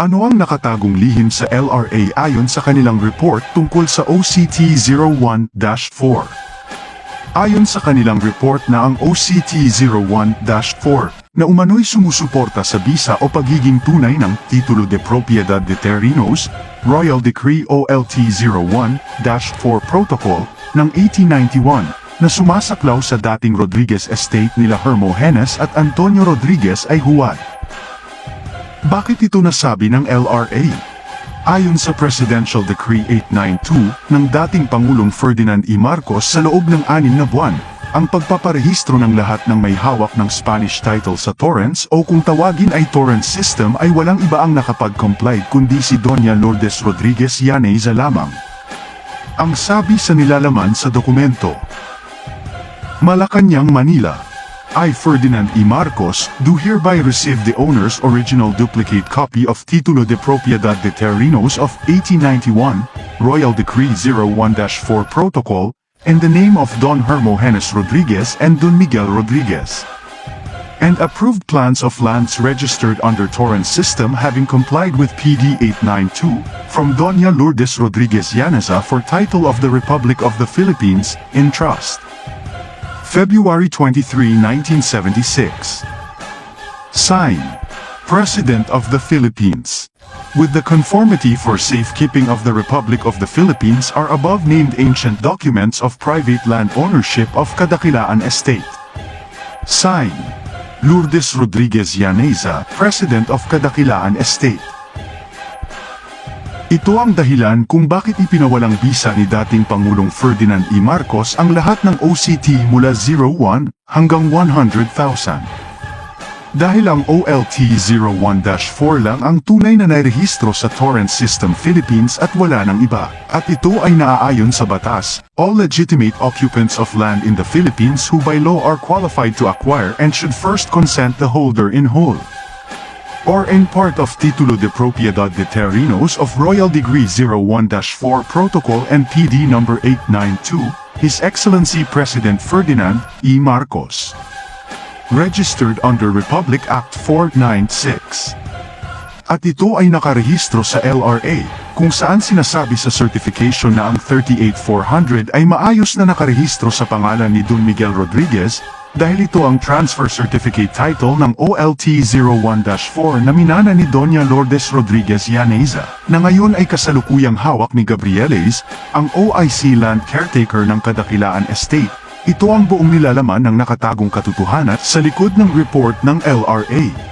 Ano ang nakatagong lihim sa LRA ayon sa kanilang report tungkol sa OCT 01-4? Ayon sa kanilang report na ang OCT 01-4 na umano'y sumusuporta sa bisa o pagiging tunay ng Titulo de Propiedad de Terrenos, Royal Decree OLT 01-4 Protocol ng 1891 na sumasaklaw sa dating Rodriguez Estate nila Hermogenes at Antonio Rodriguez ay huwad. Bakit ito nasabi ng LRA? Ayon sa Presidential Decree 892 ng dating Pangulong Ferdinand E. Marcos sa loob ng anim na buwan, ang pagpaparehistro ng lahat ng may hawak ng Spanish title sa torrents o kung tawagin ay torrent system ay walang iba ang nakapag-comply kundi si Doña Lourdes Rodriguez Yaneza lamang. Ang sabi sa nilalaman sa dokumento, Malacanang, Manila, I, Ferdinand E. Marcos, do hereby receive the owner's original duplicate copy of Titulo de Propiedad de Terrenos of 1891, Royal Decree 01-4 Protocol, in the name of Don Hermogenes Rodriguez and Don Miguel Rodriguez. And approved plans of lands registered under Torrent System having complied with PD 892 from Doña Lourdes Rodriguez Yaneza for title of the Republic of the Philippines in trust. February 23, 1976. Sign. President of the Philippines. With the conformity for safekeeping of the Republic of the Philippines are above named ancient documents of private land ownership of Kadakilaan Estate. Sign. Lourdes Rodriguez Yaneza, President of Kadakilaan Estate. Ito ang dahilan kung bakit ipinawalang bisa ni dating Pangulong Ferdinand E. Marcos ang lahat ng OCT mula 01 hanggang 100,000. Dahil ang OLT 01-4 lang ang tunay na nairehistro sa Torrent System Philippines at wala ng iba, at ito ay naaayon sa batas, all legitimate occupants of land in the Philippines who by law are qualified to acquire and should first consent the holder in whole or in part of Titulo de Propiedad de Terrenos of Royal Degree 01-4 Protocol and PD number 892, His Excellency President Ferdinand E. Marcos. Registered under Republic Act 496. At ito ay nakarehistro sa LRA, kung saan sinasabi sa certification na ang 38400 ay maayos na nakarehistro sa pangalan ni Don Miguel Rodriguez, dahil ito ang transfer certificate title ng OLT 01-4 na minana ni Doña Lourdes Rodriguez Yaneza, na ngayon ay kasalukuyang hawak ni Gabrieles, ang OIC land caretaker ng Kadakilaan Estate. Ito ang buong nilalaman ng nakatagong katotohanan sa likod ng report ng LRA.